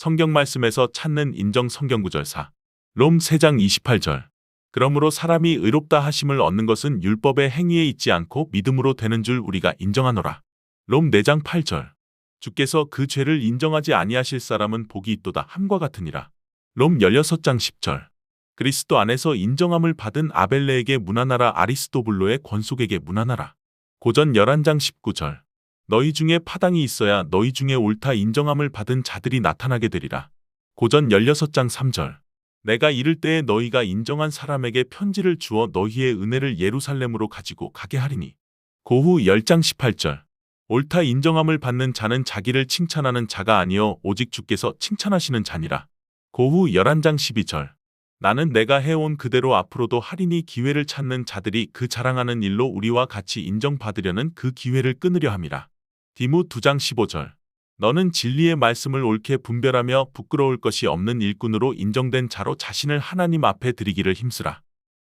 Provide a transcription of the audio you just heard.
성경 말씀에서 찾는 인정 성경 구절 4. 롬 3장 28절. 그러므로 사람이 의롭다 하심을 얻는 것은 율법의 행위에 있지 않고 믿음으로 되는 줄 우리가 인정하노라. 롬 4장 8절. 주께서 그 죄를 인정하지 아니하실 사람은 복이 있도다 함과 같으니라. 롬 16장 10절. 그리스도 안에서 인정함을 받은 아벨레에게 문안하라 아리스도블로의 권속에게 문안하라. 고전 11장 19절. 너희 중에 파당이 있어야 너희 중에 옳다 인정함을 받은 자들이 나타나게 되리라. 고전 16장 3절. 내가 이를 때에 너희가 인정한 사람에게 편지를 주어 너희의 은혜를 예루살렘으로 가지고 가게 하리니. 고후 10장 18절. 옳다 인정함을 받는 자는 자기를 칭찬하는 자가 아니요 오직 주께서 칭찬하시는 자니라. 고후 11장 12절. 나는 내가 해온 그대로 앞으로도 하리니 기회를 찾는 자들이 그 자랑하는 일로 우리와 같이 인정받으려는 그 기회를 끊으려 함이라. 디모 2장 15절. 너는 진리의 말씀을 옳게 분별하며 부끄러울 것이 없는 일꾼으로 인정된 자로 자신을 하나님 앞에 드리기를 힘쓰라.